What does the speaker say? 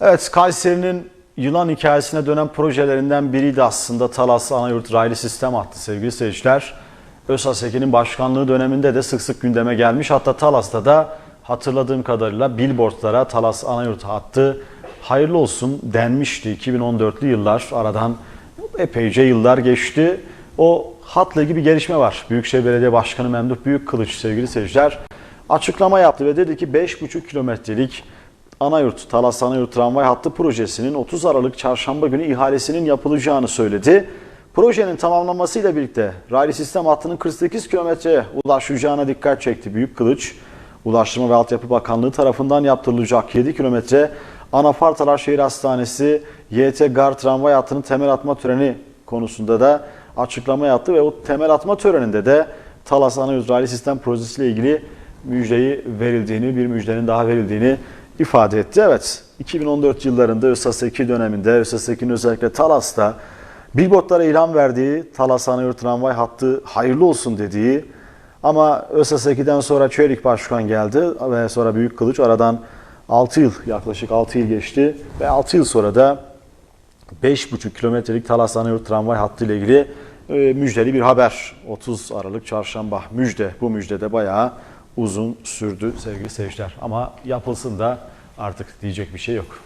Evet, Kayseri'nin yılan hikayesine dönen projelerinden biriydi aslında Talas Anayurt Raylı Sistem Hattı sevgili seyirciler. ÖSASEK'in başkanlığı döneminde de sık sık gündeme gelmiş. Hatta Talas'ta da hatırladığım kadarıyla billboardlara Talas Anayurt Hattı hayırlı olsun denmişti. 2014'lü yıllar aradan epeyce yıllar geçti. O hatla ilgili bir gelişme var. Büyükşehir Belediye Başkanı Memduh Büyükkılıç sevgili seyirciler açıklama yaptı ve dedi ki 5,5 kilometrelik Anayurt, Talas Anayurt tramvay hattı projesinin 30 Aralık çarşamba günü ihalesinin yapılacağını söyledi. Projenin tamamlanmasıyla birlikte raylı sistem hattının 48 kilometreye ulaşacağına dikkat çekti Büyük Kılıç. Ulaştırma ve Altyapı Bakanlığı tarafından yaptırılacak 7 kilometre Anafartalar Şehir Hastanesi YT Gar tramvay hattının temel atma töreni konusunda da açıklama yaptı ve o temel atma töreninde de Talas Anayurt Raylı Sistem projesiyle ilgili müjdeyi verildiğini, bir müjdenin daha verildiğini ifade etti. Evet, 2014 yıllarında ÖSAS 2 döneminde ÖSAS 2'nin özellikle Talas'ta billboardlara ilham verdiği Talas Anayurt tramvay hattı hayırlı olsun dediği ama ÖSAS 2'den sonra Çelik Başkan geldi ve sonra Büyük Kılıç aradan 6 yıl yaklaşık 6 yıl geçti ve 6 yıl sonra da 5,5 kilometrelik Talas Anayurt tramvay hattı ile ilgili e, müjdeli bir haber. 30 Aralık çarşamba müjde. Bu müjde de bayağı uzun sürdü sevgili seyirciler. Ama yapılsın da artık diyecek bir şey yok.